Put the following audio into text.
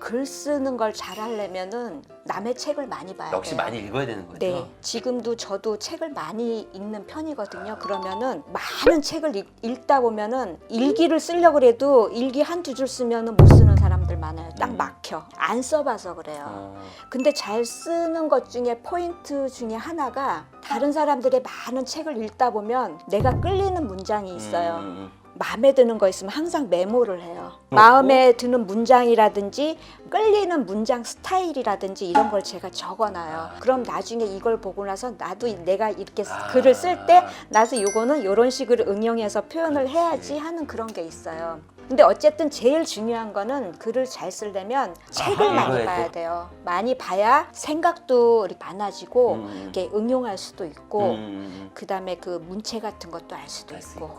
글 쓰는 걸 잘하려면은 남의 책을 많이 봐야 역시 돼요. 많이 읽어야 되는 거죠. 네, 지금도 저도 책을 많이 읽는 편이거든요. 그러면은 많은 책을 읽, 읽다 보면은 일기를 쓰려고 그래도 일기 한두 줄 쓰면은 못 쓰는 사람들 많아요. 딱 음. 막혀. 안 써봐서 그래요. 어, 근데 잘 쓰는 것 중에 포인트 중에 하나가 다른 사람들의 많은 책을 읽다 보면 내가 끌리는 문장이 있어요. 음, 음, 마음에 드는 거 있으면 항상 메모를 해요. 어? 마음에 드는 문장이라든지 끌리는 문장 스타일이라든지 이런 걸 제가 적어놔요. 그럼 나중에 이걸 보고 나서 나도 내가 이렇게 쓰- 아. 글을 쓸 때 나도 이거는 이런 식으로 응용해서 표현을. 해야지 하는 그런 게 있어요. 근데 어쨌든 제일 중요한 거는 글을 잘 쓰려면 책을 아하, 많이 읽어야 봐야 돼. 돼요. 많이 봐야 생각도 이렇게 많아지고 음. 이렇게 응용할 수도 있고 음, 음, 그다음에 그 문체 같은 것도 알 수도 있고